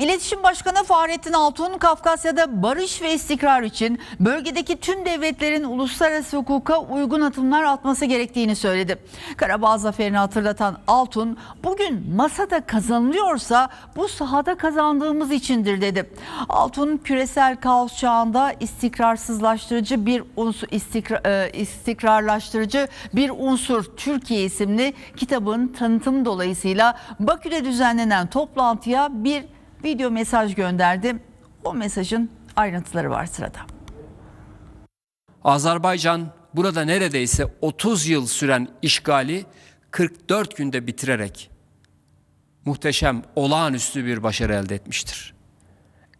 İletişim Başkanı Fahrettin Altun, Kafkasya'da barış ve istikrar için bölgedeki tüm devletlerin uluslararası hukuka uygun adımlar atması gerektiğini söyledi. Karabağ zaferini hatırlatan Altun, bugün masada kazanılıyorsa bu sahada kazandığımız içindir dedi. Altun, küresel kaos çağında istikrarsızlaştırıcı bir unsur, istikra- e, istikrarlaştırıcı bir unsur Türkiye isimli kitabın tanıtım dolayısıyla Bakü'de düzenlenen toplantıya bir video mesaj gönderdi. O mesajın ayrıntıları var sırada. Azerbaycan burada neredeyse 30 yıl süren işgali 44 günde bitirerek muhteşem, olağanüstü bir başarı elde etmiştir.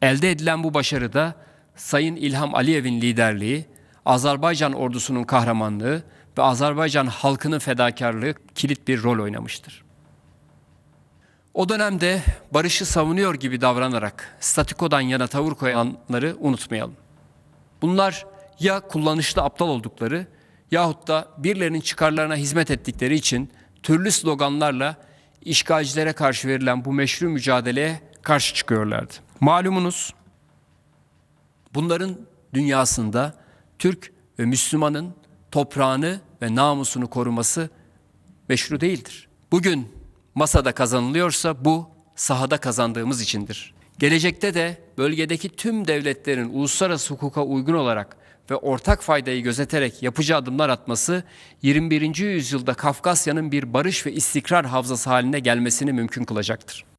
Elde edilen bu başarıda Sayın İlham Aliyev'in liderliği, Azerbaycan ordusunun kahramanlığı ve Azerbaycan halkının fedakarlığı kilit bir rol oynamıştır. O dönemde barışı savunuyor gibi davranarak statikodan yana tavır koyanları unutmayalım. Bunlar ya kullanışlı aptal oldukları yahut da birilerinin çıkarlarına hizmet ettikleri için türlü sloganlarla işgalcilere karşı verilen bu meşru mücadeleye karşı çıkıyorlardı. Malumunuz bunların dünyasında Türk ve Müslümanın toprağını ve namusunu koruması meşru değildir. Bugün masada kazanılıyorsa bu sahada kazandığımız içindir. Gelecekte de bölgedeki tüm devletlerin uluslararası hukuka uygun olarak ve ortak faydayı gözeterek yapıcı adımlar atması 21. yüzyılda Kafkasya'nın bir barış ve istikrar havzası haline gelmesini mümkün kılacaktır.